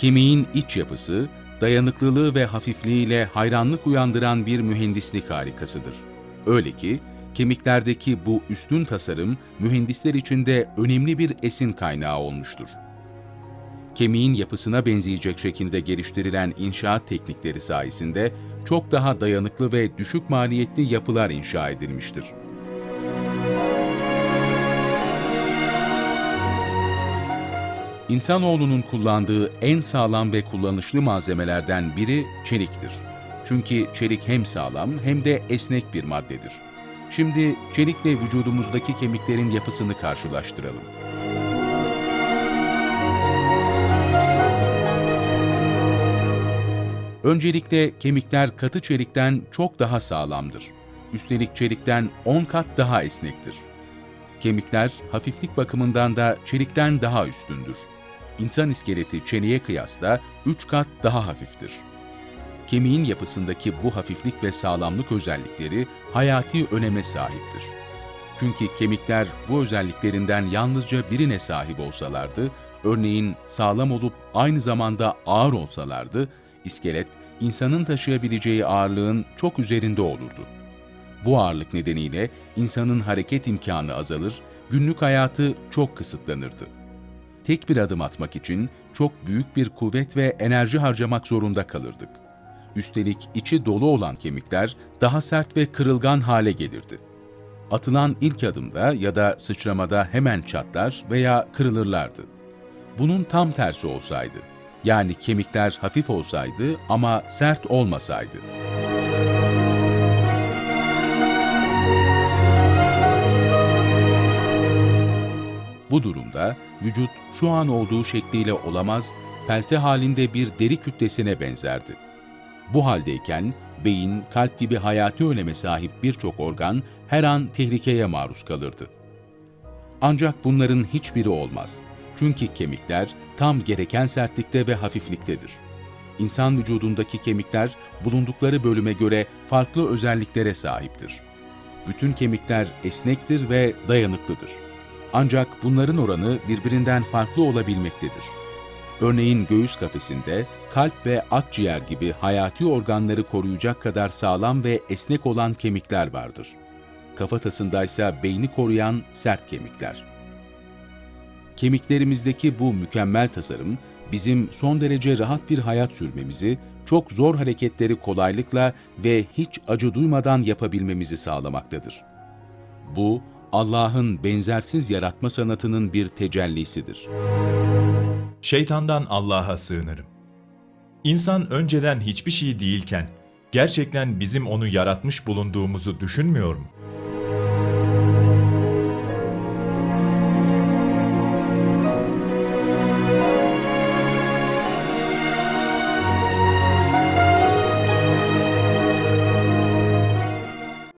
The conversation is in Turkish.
Kemiğin iç yapısı, dayanıklılığı ve hafifliğiyle hayranlık uyandıran bir mühendislik harikasıdır. Öyle ki, kemiklerdeki bu üstün tasarım, mühendisler için de önemli bir esin kaynağı olmuştur. Kemiğin yapısına benzeyecek şekilde geliştirilen inşaat teknikleri sayesinde çok daha dayanıklı ve düşük maliyetli yapılar inşa edilmiştir. İnsanoğlunun kullandığı en sağlam ve kullanışlı malzemelerden biri çeliktir. Çünkü çelik hem sağlam hem de esnek bir maddedir. Şimdi çelikle vücudumuzdaki kemiklerin yapısını karşılaştıralım. Öncelikle kemikler katı çelikten çok daha sağlamdır. Üstelik çelikten 10 kat daha esnektir. Kemikler hafiflik bakımından da çelikten daha üstündür. İnsan iskeleti çeliğe kıyasla 3 kat daha hafiftir. Kemiğin yapısındaki bu hafiflik ve sağlamlık özellikleri hayati öneme sahiptir. Çünkü kemikler bu özelliklerinden yalnızca birine sahip olsalardı, örneğin sağlam olup aynı zamanda ağır olsalardı, iskelet insanın taşıyabileceği ağırlığın çok üzerinde olurdu. Bu ağırlık nedeniyle insanın hareket imkanı azalır, günlük hayatı çok kısıtlanırdı. Tek bir adım atmak için çok büyük bir kuvvet ve enerji harcamak zorunda kalırdık. Üstelik içi dolu olan kemikler daha sert ve kırılgan hale gelirdi. Atılan ilk adımda ya da sıçramada hemen çatlar veya kırılırlardı. Bunun tam tersi olsaydı, yani kemikler hafif olsaydı ama sert olmasaydı. Bu durumda vücut şu an olduğu şekliyle olamaz, pelte halinde bir deri kütlesine benzerdi. Bu haldeyken beyin, kalp gibi hayati öneme sahip birçok organ her an tehlikeye maruz kalırdı. Ancak bunların hiçbiri olmaz. Çünkü kemikler tam gereken sertlikte ve hafifliktedir. İnsan vücudundaki kemikler bulundukları bölüme göre farklı özelliklere sahiptir. Bütün kemikler esnektir ve dayanıklıdır. Ancak bunların oranı birbirinden farklı olabilmektedir. Örneğin göğüs kafesinde kalp ve akciğer gibi hayati organları koruyacak kadar sağlam ve esnek olan kemikler vardır. Kafatasındaysa beyni koruyan sert kemikler. Kemiklerimizdeki bu mükemmel tasarım bizim son derece rahat bir hayat sürmemizi, çok zor hareketleri kolaylıkla ve hiç acı duymadan yapabilmemizi sağlamaktadır. Bu Allah'ın benzersiz yaratma sanatının bir tecellisidir. Şeytandan Allah'a sığınırım. İnsan önceden hiçbir şey değilken gerçekten bizim onu yaratmış bulunduğumuzu düşünmüyor mu?